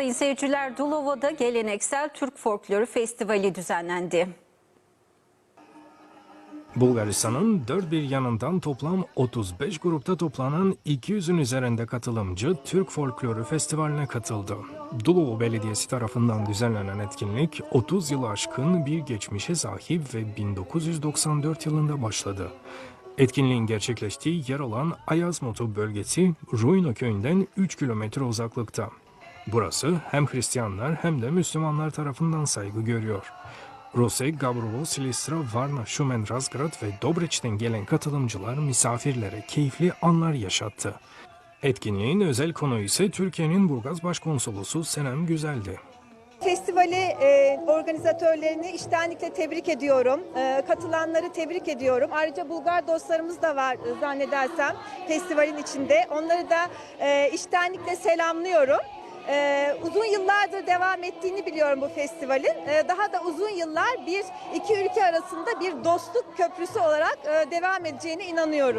sayın seyirciler Dulova'da geleneksel Türk Folkloru Festivali düzenlendi. Bulgaristan'ın dört bir yanından toplam 35 grupta toplanan 200'ün üzerinde katılımcı Türk Folkloru Festivali'ne katıldı. Dulova Belediyesi tarafından düzenlenen etkinlik 30 yılı aşkın bir geçmişe sahip ve 1994 yılında başladı. Etkinliğin gerçekleştiği yer olan Ayazmoto bölgesi Ruino köyünden 3 kilometre uzaklıkta. Burası hem Hristiyanlar hem de Müslümanlar tarafından saygı görüyor. Rose, Gabrovo, Silistra, Varna, Şumen, Razgrad ve Dobreç'ten gelen katılımcılar misafirlere keyifli anlar yaşattı. Etkinliğin özel konuğu ise Türkiye'nin Burgaz Başkonsolosu Senem Güzel'di. Festivali e, organizatörlerini iştenlikle tebrik ediyorum. E, katılanları tebrik ediyorum. Ayrıca Bulgar dostlarımız da var e, zannedersem festivalin içinde. Onları da e, iştenlikle selamlıyorum. E, uzun yıllardır devam ettiğini biliyorum bu festivalin. E, daha da uzun yıllar bir iki ülke arasında bir dostluk köprüsü olarak e, devam edeceğine inanıyorum.